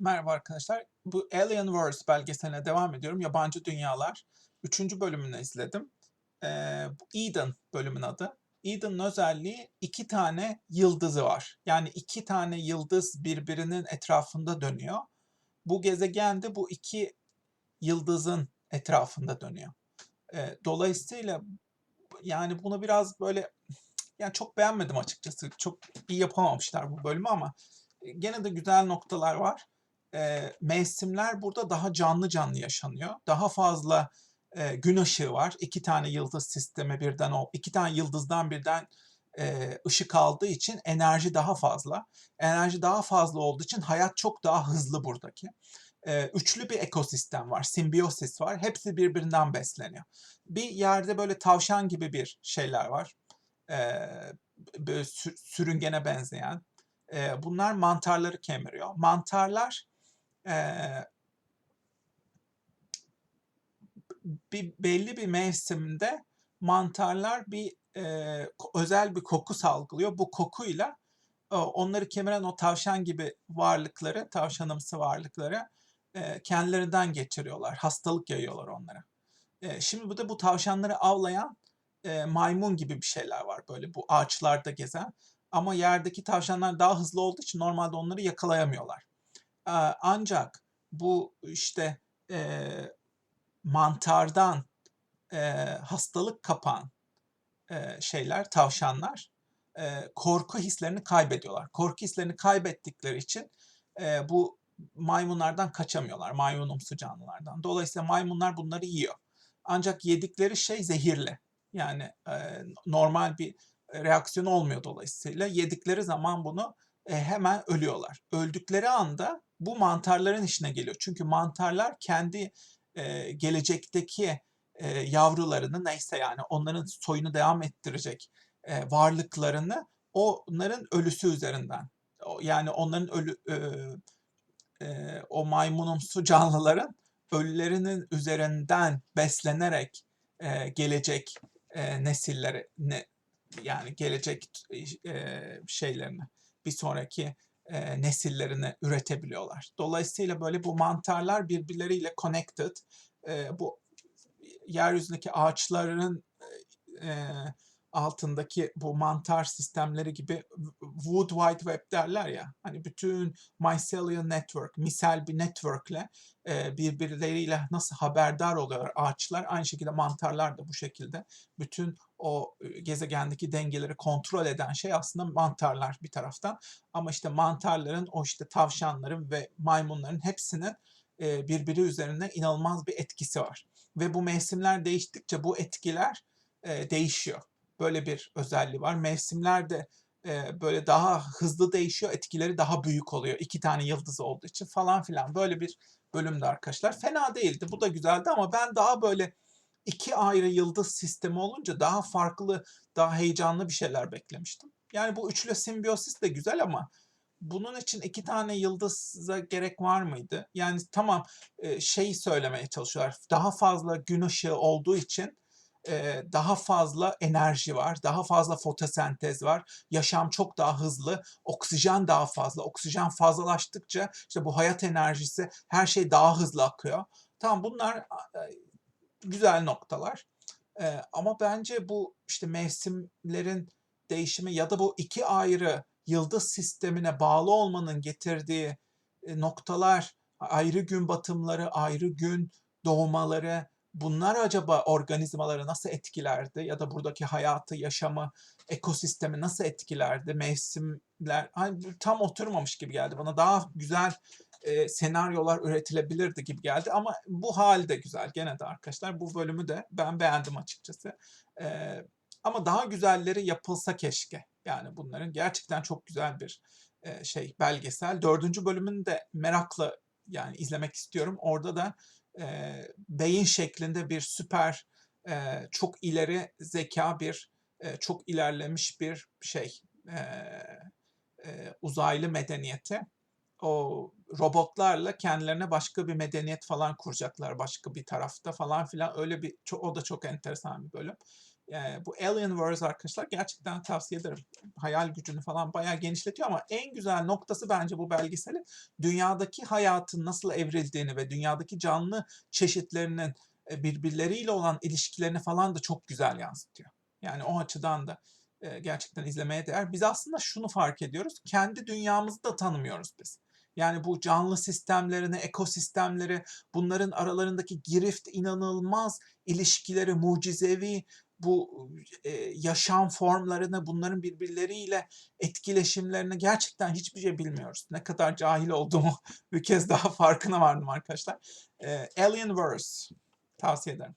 Merhaba arkadaşlar. Bu Alienverse belgeseline devam ediyorum. Yabancı Dünyalar. Üçüncü bölümünü izledim. Ee, Eden bölümün adı. Eden'ın özelliği iki tane yıldızı var. Yani iki tane yıldız birbirinin etrafında dönüyor. Bu gezegende bu iki yıldızın etrafında dönüyor. Ee, dolayısıyla yani bunu biraz böyle yani çok beğenmedim açıkçası. Çok iyi yapamamışlar bu bölümü ama gene de güzel noktalar var e, mevsimler burada daha canlı canlı yaşanıyor. Daha fazla e, gün ışığı var. İki tane yıldız sistemi birden o iki tane yıldızdan birden e, ışık aldığı için enerji daha fazla. Enerji daha fazla olduğu için hayat çok daha hızlı buradaki. E, üçlü bir ekosistem var, simbiyosis var. Hepsi birbirinden besleniyor. Bir yerde böyle tavşan gibi bir şeyler var. E, sürüngene benzeyen. E, bunlar mantarları kemiriyor. Mantarlar bir belli bir mevsimde mantarlar bir e, özel bir koku salgılıyor. Bu kokuyla e, onları kemiren o tavşan gibi varlıkları, tavşanımsı varlıkları e, kendilerinden geçiriyorlar. Hastalık yayıyorlar onlara. E, şimdi bu da bu tavşanları avlayan e, maymun gibi bir şeyler var böyle bu ağaçlarda gezen. Ama yerdeki tavşanlar daha hızlı olduğu için normalde onları yakalayamıyorlar. Ancak bu işte e, mantardan e, hastalık kapan e, şeyler, tavşanlar e, korku hislerini kaybediyorlar. Korku hislerini kaybettikleri için e, bu maymunlardan kaçamıyorlar, maymunumsu canlılardan. Dolayısıyla maymunlar bunları yiyor. Ancak yedikleri şey zehirli. Yani e, normal bir reaksiyon olmuyor dolayısıyla. Yedikleri zaman bunu hemen ölüyorlar. Öldükleri anda bu mantarların işine geliyor. Çünkü mantarlar kendi e, gelecekteki e, yavrularını neyse yani onların soyunu devam ettirecek e, varlıklarını onların ölüsü üzerinden yani onların ölü e, e, o maymunumsu canlıların ölülerinin üzerinden beslenerek e, gelecek e, nesilleri ne, yani gelecek e, şeylerini bir sonraki e, nesillerini üretebiliyorlar. Dolayısıyla böyle bu mantarlar birbirleriyle connected. E, bu yeryüzündeki ağaçların e, altındaki bu mantar sistemleri gibi Wood Wide Web derler ya hani bütün mycelial network, misel bir networkle e, birbirleriyle nasıl haberdar oluyor ağaçlar aynı şekilde mantarlar da bu şekilde. Bütün o gezegendeki dengeleri kontrol eden şey aslında mantarlar bir taraftan. Ama işte mantarların o işte tavşanların ve maymunların hepsinin e, birbiri üzerine inanılmaz bir etkisi var. Ve bu mevsimler değiştikçe bu etkiler e, değişiyor böyle bir özelliği var. Mevsimler de e, böyle daha hızlı değişiyor, etkileri daha büyük oluyor. İki tane yıldız olduğu için falan filan. Böyle bir bölümde arkadaşlar. Fena değildi, bu da güzeldi ama ben daha böyle iki ayrı yıldız sistemi olunca daha farklı, daha heyecanlı bir şeyler beklemiştim. Yani bu üçlü simbiyosis de güzel ama bunun için iki tane yıldıza gerek var mıydı? Yani tamam şey söylemeye çalışıyorlar. Daha fazla gün ışığı olduğu için daha fazla enerji var, daha fazla fotosentez var, yaşam çok daha hızlı, oksijen daha fazla, oksijen fazlalaştıkça işte bu hayat enerjisi her şey daha hızlı akıyor. Tamam bunlar güzel noktalar. Ama bence bu işte mevsimlerin değişimi ya da bu iki ayrı yıldız sistemine bağlı olmanın getirdiği noktalar, ayrı gün batımları, ayrı gün doğmaları, bunlar acaba organizmaları nasıl etkilerdi ya da buradaki hayatı, yaşamı, ekosistemi nasıl etkilerdi? Mevsimler hani tam oturmamış gibi geldi bana. Daha güzel e, senaryolar üretilebilirdi gibi geldi ama bu hal de güzel gene de arkadaşlar. Bu bölümü de ben beğendim açıkçası. E, ama daha güzelleri yapılsa keşke. Yani bunların gerçekten çok güzel bir e, şey belgesel. Dördüncü bölümünü de merakla yani izlemek istiyorum. Orada da e, beyin şeklinde bir süper e, çok ileri zeka bir e, çok ilerlemiş bir şey e, e, uzaylı medeniyeti o robotlarla kendilerine başka bir medeniyet falan kuracaklar başka bir tarafta falan filan öyle bir o da çok enteresan bir bölüm. Eee, bu Alienverse arkadaşlar gerçekten tavsiye ederim. Hayal gücünü falan bayağı genişletiyor ama en güzel noktası bence bu belgeselin dünyadaki hayatın nasıl evrildiğini ve dünyadaki canlı çeşitlerinin e, birbirleriyle olan ilişkilerini falan da çok güzel yansıtıyor. Yani o açıdan da e, gerçekten izlemeye değer. Biz aslında şunu fark ediyoruz. Kendi dünyamızı da tanımıyoruz biz. Yani bu canlı sistemlerini, ekosistemleri, bunların aralarındaki girift, inanılmaz ilişkileri, mucizevi bu e, yaşam formlarını, bunların birbirleriyle etkileşimlerini gerçekten hiçbir şey bilmiyoruz. Ne kadar cahil olduğumu bir kez daha farkına vardım arkadaşlar. E, Alienverse tavsiye ederim.